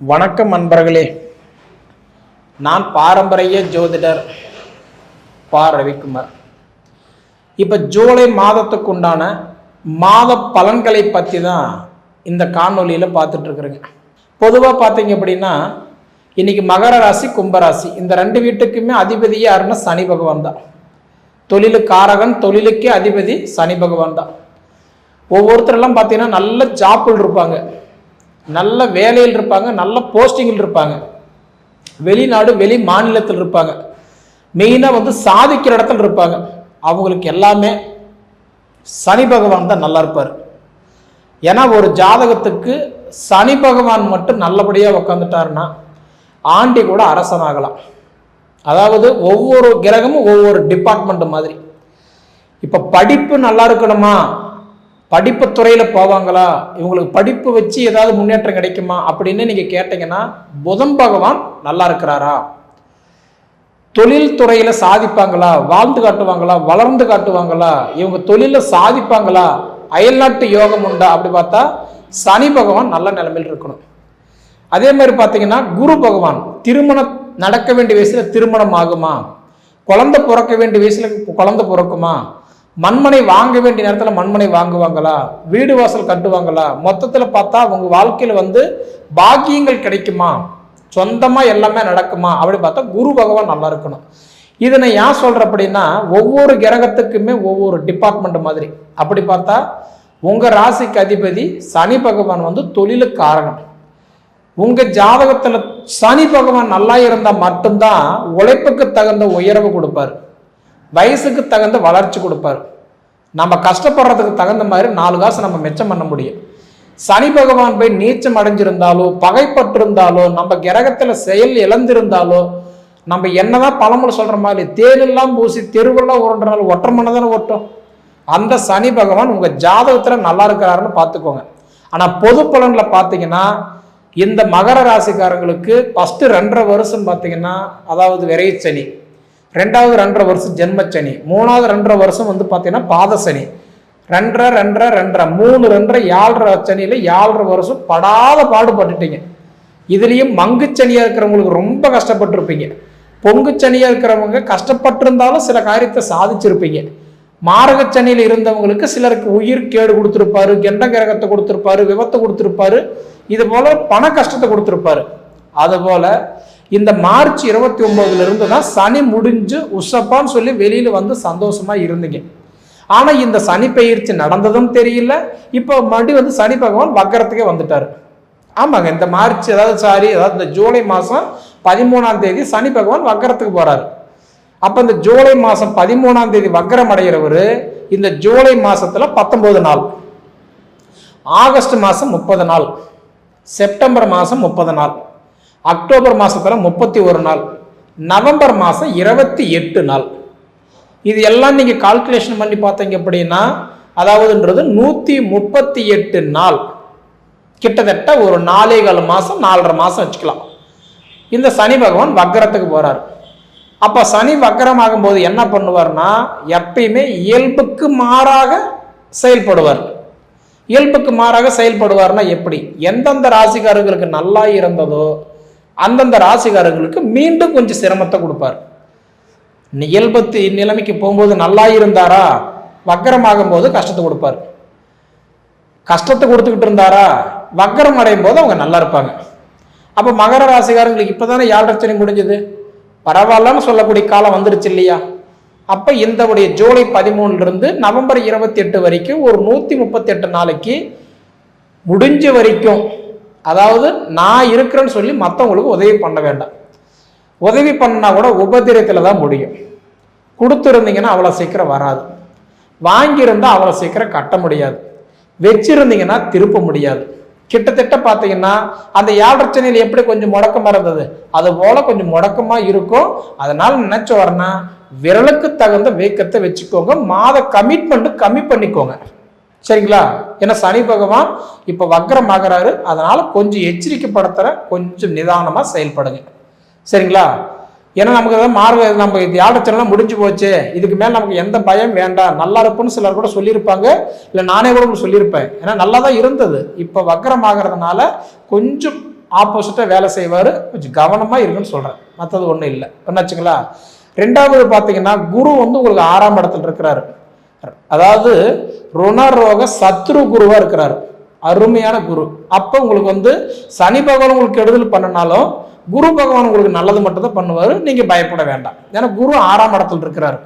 வணக்கம் அன்பர்களே நான் பாரம்பரிய ஜோதிடர் பா. ரவிக்குமார். இப்போ ஜூலை மாதத்துக்கு உண்டான மாத பலன்களை பற்றி தான் இந்த காணொலியில் பார்த்துட்டு இருக்கிறேங்க பொதுவாக பார்த்தீங்க அப்படின்னா இன்னைக்கு மகர ராசி கும்பராசி இந்த ரெண்டு வீட்டுக்குமே அதிபதி யாருன்னா சனி பகவான் தான். தொழிலுக்காரகன் தொழிலுக்கே அதிபதி சனி பகவான் தான். ஒவ்வொருத்தரெல்லாம் பார்த்தீங்கன்னா நல்ல ஜாப்பில் இருப்பாங்க. நல்ல வேலையில் இருப்பாங்க நல்ல போஸ்டிங்கில் இருப்பாங்க. வெளிநாடு வெளி மாநிலத்தில் இருப்பாங்க. மெயினாக வந்து சாதிக்கிற இடத்துல இருப்பாங்க. அவங்களுக்கு எல்லாமே சனி பகவான் தான் நல்லா இருப்பார். ஏன்னா ஒரு ஜாதகத்துக்கு சனி பகவான் மட்டும் நல்லபடியாக உக்காந்துட்டாருன்னா ஆண்டி கூட அரசனாகலாம். அதாவது ஒவ்வொரு கிரகமும் ஒவ்வொரு டிபார்ட்மெண்ட் மாதிரி. இப்போ படிப்பு நல்லா இருக்கணுமா? படிப்பு துறையில் போவாங்களா? இவங்களுக்கு படிப்பு வச்சு ஏதாவது முன்னேற்றம் கிடைக்குமா? அப்படின்னு நீங்கள் கேட்டிங்கன்னா புதன் பகவான் நல்லா இருக்கிறாரா? தொழில் துறையில் சாதிப்பாங்களா? வாழ்ந்து காட்டுவாங்களா? வளர்ந்து காட்டுவாங்களா? இவங்க தொழிலில் சாதிப்பாங்களா? அயல்நாட்டு யோகம் உண்டா? அப்படி பார்த்தா சனி பகவான் நல்ல நிலைமையில் இருக்கணும். அதே மாதிரி பார்த்தீங்கன்னா குரு பகவான் திருமணம் நடக்க வேண்டிய வயசில் திருமணம் ஆகுமா? குழந்தை பிறக்க வேண்டிய வயசில் குழந்தை பிறக்குமா? மண்மனை வாங்க வேண்டிய நேரத்தில் மண்மனை வாங்குவாங்களா? வீடு வாசல் கட்டுவாங்களா? மொத்தத்தில் பார்த்தா அவங்க வாழ்க்கையில் வந்து பாக்கியங்கள் கிடைக்குமா? சொந்தமாக எல்லாமே நடக்குமா? அப்படி பார்த்தா குரு பகவான் நல்லா இருக்கணும். இதை நான் ஏன் சொல்கிறேன் அப்படின்னா ஒவ்வொரு கிரகத்துக்குமே ஒவ்வொரு டிபார்ட்மெண்ட் மாதிரி. அப்படி பார்த்தா உங்கள் ராசிக்கு அதிபதி சனி பகவான் வந்து தொழிலுக்கு காரணம் உங்கள் ஜாதகத்தில் சனி பகவான் நல்லா இருந்தால் மட்டும்தான் உழைப்புக்கு தகுந்த உயர்வு கொடுப்பாரு. வயசுக்கு தகுந்த வளர்ச்சி கொடுப்பாரு. நம்ம கஷ்டப்படுறதுக்கு தகுந்த மாதிரி நாலு காசு நம்ம மிச்சம் பண்ண முடியும். சனி பகவான் போய் நீச்சம் அடைஞ்சிருந்தாலோ பகைப்பட்டிருந்தாலோ நம்ம கிரகத்தில் செயல் இழந்திருந்தாலோ நம்ம என்னதான் பழமொழி சொல்ற மாதிரி தேனெல்லாம் பூசி தெருவெல்லாம் உருண்டுனாலும் ஒற்றை மண்ணை தானே ஒட்டும் அந்த சனி பகவான் உங்க ஜாதகத்துல நல்லா இருக்கிறாருன்னு பார்த்துக்கோங்க. ஆனா பொது பலன்ல பார்த்தீங்கன்னா இந்த மகர ராசிக்காரங்களுக்கு ஃபஸ்ட்டு ரெண்டரை வருஷம் பார்த்தீங்கன்னா அதாவது விரைச்சனி ரெண்டாவது ரெண்டரை வருஷம் ஜென்மச்சனி மூணாவது ரெண்டரை வருஷம் வந்து பார்த்தீங்கன்னா பாதசனி ரெண்டரை ரெண்டரை ரெண்டரை. மூணு ரெண்டரை ஏழரை சனியில் ஏழரை வருஷம் படாத பாடுபட்டுட்டீங்க. இதுலேயும் மங்குச்சனியாக இருக்கிறவங்களுக்கு ரொம்ப கஷ்டப்பட்டிருப்பீங்க. பொங்குச்சனியாக இருக்கிறவங்க கஷ்டப்பட்டிருந்தாலும் சில காரியத்தை சாதிச்சிருப்பீங்க. மாரகச்சனியில் இருந்தவங்களுக்கு சிலருக்கு உயிர் கேடு கொடுத்துருப்பாரு கெண்ட கிரகத்தை கொடுத்துருப்பாரு விபத்தை கொடுத்துருப்பாரு. இது போல பண கஷ்டத்தை கொடுத்துருப்பாரு. அதுபோல் இந்த மார்ச் இருபத்தி ஒன்பதுல இருந்து தான் சனி முடிஞ்சு உஷப்பான்னு சொல்லி வெளியில வந்து சந்தோஷமா இருந்தீங்க. ஆனா இந்த சனி பயிற்சி நடந்ததும் தெரியல. இப்போ மறுபடியும் வந்து சனி பகவான் வக்கரத்துக்கே வந்துட்டாரு. ஆமாங்க இந்த மார்ச் ஏதாவது சாரி அதாவது இந்த ஜூலை மாசம் பதிமூணாம் தேதி சனி பகவான் வக்கரத்துக்கு போறாரு. அப்ப இந்த ஜூலை மாசம் பதிமூணாம் தேதி வக்கரம் அடைகிறவர் இந்த ஜூலை மாசத்துல பத்தொன்பது நாள். ஆகஸ்ட் மாசம் முப்பது நாள். செப்டம்பர் மாசம் முப்பது நாள். அக்டோபர் மாதத்தில் முப்பத்தி ஒரு நாள் நவம்பர் மாதம் இருபத்தி எட்டு நாள். இது எல்லாம் நீங்கள் கால்குலேஷன் பண்ணி பார்த்தீங்க அப்படின்னா அதாவதுன்றது நூற்றி முப்பத்தி எட்டு நாள். கிட்டத்தட்ட ஒரு நாலே கால் மாதம் நாலரை மாதம் வச்சுக்கலாம். இந்த சனி பகவான் வக்கரத்துக்கு போகிறார் அப்போ சனி வக்கரமாகும் ஆகும்போது என்ன பண்ணுவார்னா எப்பயுமே இயல்புக்கு மாறாக செயல்படுவார். இயல்புக்கு மாறாக செயல்படுவார்னா எப்படி? எந்தெந்த ராசிக்காரர்களுக்கு நல்லா இருந்ததோ அந்தந்த ராசிக்காரர்களுக்கு மீண்டும் கொஞ்சம் சிரமத்தை கொடுப்பார். இயல்பத்து நிலைமைக்கு போகும்போது நல்லா இருந்தாரா? வக்கரமாகும் போது கஷ்டத்தை கொடுப்பார். கஷ்டத்தை கொடுத்துக்கிட்டு இருந்தாரா? வக்கரம் அடையும் போது அவங்க நல்லா இருப்பாங்க. அப்போ மகர ராசிக்காரங்களுக்கு யாழ் யாழ்ரச்சனை முடிஞ்சது? பரவாயில்லன்னு சொல்லக்கூடிய காலம் வந்துருச்சு இல்லையா? அப்போ இந்த உடைய ஜூலை பதிமூணுலேருந்து நவம்பர் இருபத்தி எட்டு வரைக்கும் ஒரு நூற்றி முப்பத்தி எட்டு நாளைக்கு முடிஞ்ச வரைக்கும் அதாவது நான் இருக்கிறேன்னு சொல்லி மற்றவங்களுக்கு உதவி பண்ண வேண்டாம். உதவி பண்ணா கூட உபதிரத்தில் தான் முடியும். கொடுத்துருந்தீங்கன்னா அவ்வளோ சீக்கிரம் வராது. வாங்கியிருந்தால் அவ்வளோ சீக்கிரம் கட்ட முடியாது. வச்சிருந்தீங்கன்னா திருப்ப முடியாது. கிட்டத்தட்ட பார்த்தீங்கன்னா அந்த யாழ்ரச்சனையில் எப்படி கொஞ்சம் முடக்கமாக இருந்தது? அது போல் கொஞ்சம் முடக்கமாக இருக்கும். அதனால் நினச்ச வரனா விரலுக்கு தகுந்த வேக்கத்தை வச்சுக்கோங்க. மாத கமிட்மெண்ட்டு கம்மி பண்ணிக்கோங்க. சரிங்களா? ஏன்னா சனி பகவான் இப்போ வக்ரம் ஆகிறாரு. அதனால கொஞ்சம் எச்சரிக்கைப்படுத்துகிற கொஞ்சம் நிதானமாக செயல்படுங்க. சரிங்களா? ஏன்னா நமக்கு எதாவது மார்க நம்ம தியாகச்சலாம் முடிஞ்சு போச்சு. இதுக்கு மேலே நமக்கு எந்த பயம் வேண்டாம். நல்லா இருப்புன்னு சிலர் கூட சொல்லியிருப்பாங்க. இல்லை நானே கூட உங்களுக்கு சொல்லியிருப்பேன். ஏன்னா நல்லா தான் இருந்தது. இப்போ வக்கரம் ஆகிறதுனால கொஞ்சம் ஆப்போசிட்டாக வேலை செய்வார். கொஞ்சம் கவனமாக இருக்குன்னு சொல்கிறேன் மற்றது ஒன்றும் இல்லை. என்னாச்சுங்களா ரெண்டாவது பார்த்தீங்கன்னா குரு வந்து உங்களுக்கு ஆறாம் இடத்துல இருக்கிறாரு. அதாவது ருணரோக சத்ரு குருவாக இருக்கிறார். அருமையான குரு. அப்போ உங்களுக்கு வந்து சனி பகவான் உங்களுக்கு கெடுதல் பண்ணினாலும் குரு பகவான் உங்களுக்கு நல்லது மட்டும் தான் பண்ணுவார். நீங்கள் பயப்பட வேண்டாம். ஏன்னா குரு ஆறாம் இடத்துல இருக்கிறார்.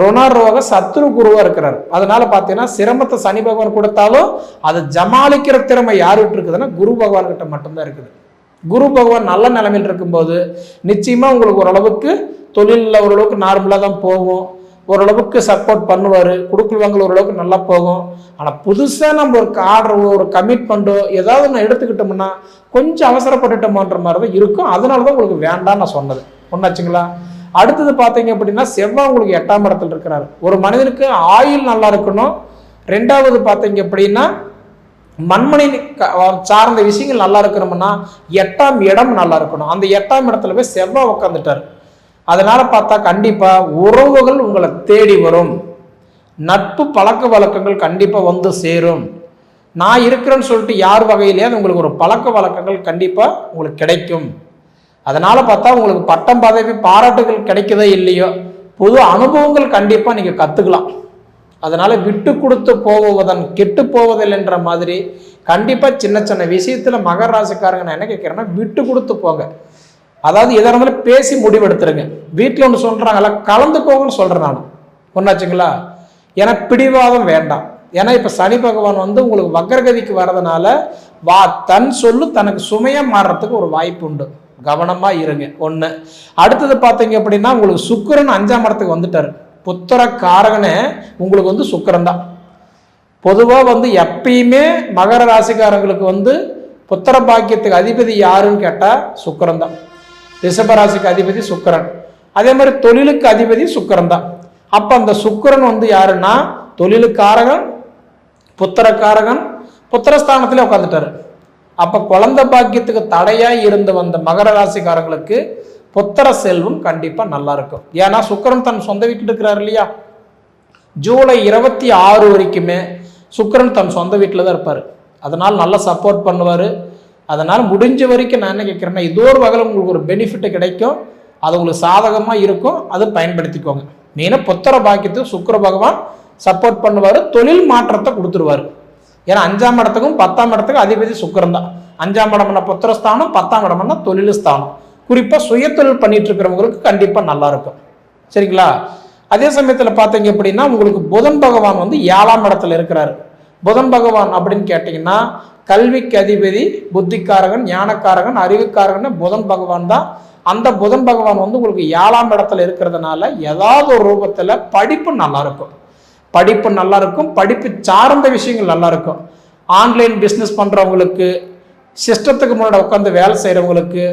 ருணரோக சத்ரு குருவாக இருக்கிறார். அதனால பார்த்தீங்கன்னா சிரமத்தை சனி பகவான் கொடுத்தாலும் அதை ஜமாளிக்கிற திறமை யாருக்கிட்ட இருக்குதுன்னா குரு பகவான் கிட்ட மட்டும்தான் இருக்குது. குரு பகவான் நல்ல நிலைமையில் இருக்கும்போது நிச்சயமாக உங்களுக்கு ஓரளவுக்கு தொழிலில் ஓரளவுக்கு நார்மலாக தான் போகும். ஓரளவுக்கு சப்போர்ட் பண்ணுவார். கொடுக்குவாங்க ஓரளவுக்கு நல்லா போகும். ஆனால் புதுசாக நம்ம ஒரு ஆர்டரோ ஒரு கமிட்மெண்ட்டோ ஏதாவது ஒன்று எடுத்துக்கிட்டோம்னா கொஞ்சம் அவசரப்பட்டுட்டோமோன்ற மாதிரி தான் இருக்கும். அதனால தான் உங்களுக்கு வேண்டாம் நான் சொன்னது. ஒன்றாச்சுங்களா அடுத்தது பார்த்தீங்க அப்படின்னா செவ்வாய் உங்களுக்கு எட்டாம் இடத்துல இருக்கிறாரு. ஒரு மனிதனுக்கு ஆயுள் நல்லா இருக்கணும். ரெண்டாவது பார்த்தீங்க அப்படின்னா மண்மனை சார்ந்த விஷயங்கள் நல்லா இருக்கணும்னா எட்டாம் இடம் நல்லா இருக்கணும். அந்த எட்டாம் இடத்துல போய் செவ்வாய் உட்காந்துட்டார் அதனால் பார்த்தா கண்டிப்பாக உறவுகள் உங்களை தேடி வரும். நட்பு பழக்க வழக்கங்கள் கண்டிப்பாக வந்து சேரும். நான் இருக்கிறேன்னு சொல்லிட்டு யார் வகையிலேயாவது உங்களுக்கு ஒரு பழக்க வழக்கங்கள் கண்டிப்பாக உங்களுக்கு கிடைக்கும். அதனால் பார்த்தா உங்களுக்கு பட்டம் பதவி பாராட்டுகள் கிடைக்குதோ இல்லையோ புது அனுபவங்கள் கண்டிப்பாக நீங்கள் கற்றுக்கலாம் அதனால் விட்டு கொடுத்து போவதன் கெட்டு போவதில்லைன்ற மாதிரி கண்டிப்பாக சின்ன சின்ன விஷயத்தில் மகராசிக்காரங்க நான் என்ன கேட்குறேன்னா விட்டு கொடுத்து போங்க. அதாவது எதாக இருந்தாலும் பேசி முடிவெடுத்துருங்க. வீட்டில் ஒன்று சொல்றாங்கல்ல கலந்துக்கோங்கன்னு சொல்கிறேன் நான். ஒன்றாச்சுங்களா ஏன்னா பிடிவாதம் வேண்டாம். ஏன்னா இப்போ சனி பகவான் வந்து உங்களுக்கு வக்ரகதிக்கு வர்றதுனால வா தன் சொல்லு தனக்கு சுமையாக மாறுறதுக்கு ஒரு வாய்ப்பு உண்டு. கவனமாக இருங்க. ஒன்று அடுத்தது பார்த்தீங்க அப்படின்னா உங்களுக்கு சுக்கிரன் அஞ்சாம் இடத்துக்கு வந்துட்டாரு. புத்திர காரகனே உங்களுக்கு வந்து சுக்கரன் தான். பொதுவாக வந்து எப்பயுமே மகர ராசிக்காரங்களுக்கு வந்து புத்திர பாக்கியத்துக்கு அதிபதி யாருன்னு கேட்டால் சுக்கரன் தான். ரிஷபராசிக்கு அதிபதி சுக்கரன். அதே மாதிரி தொழிலுக்கு அதிபதி சுக்கிரன் தான். அப்போ அந்த சுக்கரன் வந்து யாருன்னா தொழிலுக்காரகன் புத்திரக்காரகன் புத்திரஸ்தானத்திலே உட்காந்துட்டாரு அப்போ குழந்த பாக்கியத்துக்கு தடையாக இருந்து வந்த மகர ராசிக்காரங்களுக்கு புத்திர செல்வம் கண்டிப்பாக நல்லா இருக்கும். ஏன்னா சுக்கிரன் தன் சொந்த வீட்டில் இருக்கிறார் இல்லையா? ஜூலை இருபத்தி ஆறு வரைக்குமே சுக்கரன் தன் சொந்த வீட்டில் தான் இருப்பார். அதனால் நல்லா சப்போர்ட் பண்ணுவார். அதனால் முடிஞ்ச வரைக்கும் நான் என்ன கேட்குறேன்னா இதோ ஒரு வகையில் உங்களுக்கு ஒரு பெனிஃபிட்டு கிடைக்கும். அது உங்களுக்கு சாதகமாக இருக்கும். அதை பயன்படுத்திக்கோங்க. மெயினாக புத்திர பாக்கியத்துக்கு சுக்கர பகவான் சப்போர்ட் பண்ணுவார். தொழில் மாற்றத்தை கொடுத்துருவார். ஏன்னா அஞ்சாம் இடத்துக்கும் பத்தாம் இடத்துக்கும் அதிபதி சுக்கரம் தான். அஞ்சாம் இடம்னா புத்திரஸ்தானம் பத்தாம் இடம்னா தொழில் ஸ்தானம். குறிப்பாக சுயத்தொழில் பண்ணிட்டு இருக்கிறவங்களுக்கு கண்டிப்பாக நல்லா இருக்கும். சரிங்களா? அதே சமயத்தில் பார்த்தீங்க அப்படின்னா உங்களுக்கு புதன் பகவான் வந்து ஏழாம் இடத்துல இருக்கிறாரு. புதன் பகவான் அப்படின்னு கேட்டிங்கன்னா கல்விக்கு அதிபதி புத்திக்காரகன் ஞானக்காரகன் அறிவுக்காரகன் புதன் பகவான் தான். அந்த புதன் பகவான் வந்து உங்களுக்கு ஏழாம் இடத்துல இருக்கிறதுனால ஏதாவது ஒரு ரூபத்தில் படிப்பு நல்லா இருக்கும். படிப்பு நல்லா இருக்கும். படிப்பு சார்ந்த விஷயங்கள் நல்லா இருக்கும். ஆன்லைன் பிஸ்னஸ் பண்ணுறவங்களுக்கு சிஸ்டத்துக்கு முன்னாடி உட்காந்து வேலை செய்கிறவங்களுக்கு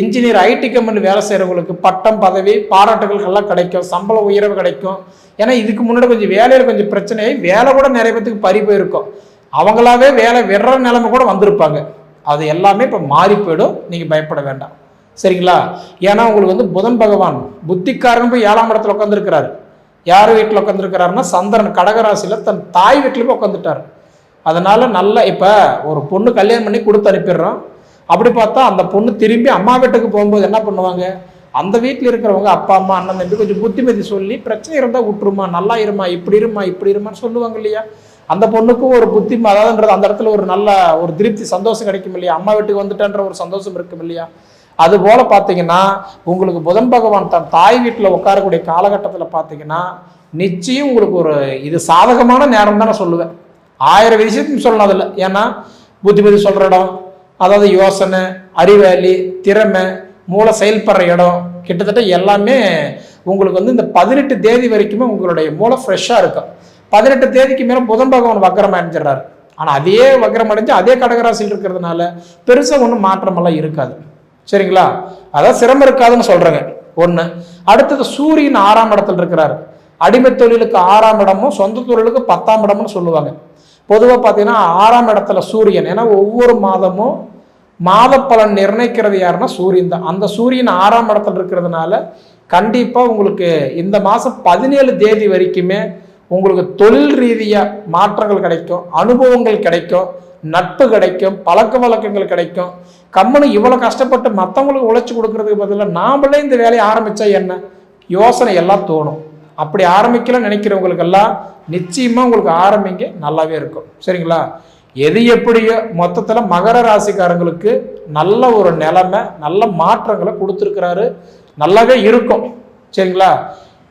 இன்ஜினியர் ஐடி கம்பெனி வேலை செய்கிறவங்களுக்கு பட்டம் பதவி பாராட்டுகள் கிடைக்கும். சம்பள உயர்வு கிடைக்கும். ஏன்னா இதுக்கு முன்னாடி கொஞ்சம் வேலையில் கொஞ்சம் பிரச்சனையாகி வேலை கூட நிறைய பேத்துக்கு பறி போயிருக்கும். அவங்களாவே வேலை விடுற நிலைமை கூட வந்திருப்பாங்க. அது எல்லாமே இப்போ மாறி போயிடும். நீங்கள் பயப்பட வேண்டாம். சரிங்களா? ஏன்னா உங்களுக்கு வந்து புதன் பகவான் புத்திக்காரன் போய் ஏழாம் இடத்துல உட்காந்துருக்கிறாரு யார் வீட்டில் உட்காந்துருக்கிறாருன்னா சந்திரன் கடகராசியில் தன் தாய் வீட்டில் போய் உட்காந்துட்டார் அதனால் நல்ல இப்போ ஒரு பொண்ணு கல்யாணம் பண்ணி கொடுத்து அனுப்பிடுறோம் அப்படி பார்த்தா அந்த பொண்ணு திரும்பி அம்மா வீட்டுக்கு போகும்போது என்ன பண்ணுவாங்க? அந்த வீட்டில் இருக்கிறவங்க அப்பா அம்மா அண்ணன் தம்பி கொஞ்சம் புத்திமதி சொல்லி பிரச்சனை இருந்தால் விட்டுருமா? நல்லா இருமா? இப்படி இருமா? இப்படி இருமான்னு சொல்லுவாங்க இல்லையா? அந்த பொண்ணுக்கும் ஒரு புத்தி அதாவதுன்றது அந்த இடத்துல ஒரு நல்ல ஒரு திருப்தி சந்தோஷம் கிடைக்கும் இல்லையா? அம்மா வீட்டுக்கு வந்துட்டேன்ற ஒரு சந்தோஷம் இருக்கும் இல்லையா? அது போல பார்த்தீங்கன்னா உங்களுக்கு புதன் பகவான் தன் தாய் வீட்டில் உட்காரக்கூடிய காலகட்டத்தில் பார்த்தீங்கன்னா நிச்சயம் உங்களுக்கு ஒரு இது சாதகமான நேரம் தான் நான் சொல்லுவேன். ஆயிரம் விஷயத்தையும் சொல்லணும் அதில் ஏன்னா புத்திமதி சொல்கிற இடம் அதாவது யோசனை அறிவாளி திறமை மூளை செயல்படுற இடம் கிட்டத்தட்ட எல்லாமே உங்களுக்கு வந்து இந்த பதினெட்டு தேதி வரைக்குமே உங்களுடைய மூளை ஃப்ரெஷ்ஷாக இருக்கும். பதினெட்டு தேதிக்கு மேலே புதன் பகவான் வக்கரம் அடைஞ்சிடறாரு ஆனால் அதே வக்கரம் அடைஞ்சு அதே கடகராசியில் இருக்கிறதுனால பெருசாக ஒன்றும் மாற்றமெல்லாம் இருக்காது. சரிங்களா? அதான் சிரமம் இருக்காதுன்னு சொல்கிறேங்க ஒன்று அடுத்தது சூரியன் ஆறாம் இடத்துல இருக்கிறாரு. அடிமை தொழிலுக்கு ஆறாம் இடமும் சொந்த தொழிலுக்கு பத்தாம் இடம்னு சொல்லுவாங்க. பொதுவாக பார்த்தீங்கன்னா ஆறாம் இடத்துல சூரியன். ஏன்னா ஒவ்வொரு மாதமும் மாத பலன் நிர்ணயிக்கிறது யாருன்னா சூரியன் தான். அந்த சூரியன் ஆறாம் இடத்துல இருக்கிறதுனால கண்டிப்பாக உங்களுக்கு இந்த மாதம் பதினேழு தேதி வரைக்குமே உங்களுக்கு தொழில் ரீதியாக மாற்றங்கள் கிடைக்கும் அனுபவங்கள் கிடைக்கும் நட்பு கிடைக்கும் பழக்க வழக்கங்கள் கிடைக்கும். கம்மனு இவ்வளோ கஷ்டப்பட்டு மற்றவங்களுக்கு உழைச்சி கொடுக்கறதுக்கு பதிலாக நாமளே இந்த வேலையை ஆரம்பித்தா என்ன? யோசனை எல்லாம் தோணும். அப்படி ஆரம்பிக்கல நினைக்கிறவங்களுக்கெல்லாம் நிச்சயமாக உங்களுக்கு ஆரம்பிங்க நல்லாவே இருக்கும். சரிங்களா? எது எப்படியோ மொத்தத்தில் மகர ராசிக்காரங்களுக்கு நல்ல ஒரு நிலைமை நல்ல மாற்றங்களை கொடுத்துருக்கிறாரு. நல்லாவே இருக்கும். சரிங்களா?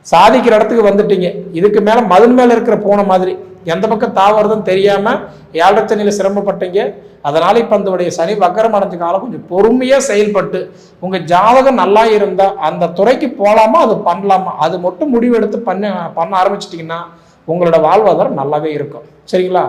சாதிக்கிற இடத்துக்கு வந்துட்டீங்க. இதுக்கு மேலே மதில் மேலே இருக்கிற பூனை மாதிரி. எந்த பக்கம் தாவறதுன்னு தெரியாமல் ஏழரை சிரமப்பட்டீங்க. அதனால இப்போ அந்த சனி வக்கரம் அடைஞ்ச காலம் கொஞ்சம் பொறுமையாக செயல்பட்டு உங்கள் ஜாதகம் நல்லா இருந்தால் அந்த துறைக்கு போகலாமா அது பண்ணலாமா? அது மட்டும் முடிவெடுத்து பண்ண பண்ண ஆரம்பிச்சிட்டிங்கன்னா உங்களோட வாழ்வாதாரம் நல்லாவே இருக்கும். சரிங்களா?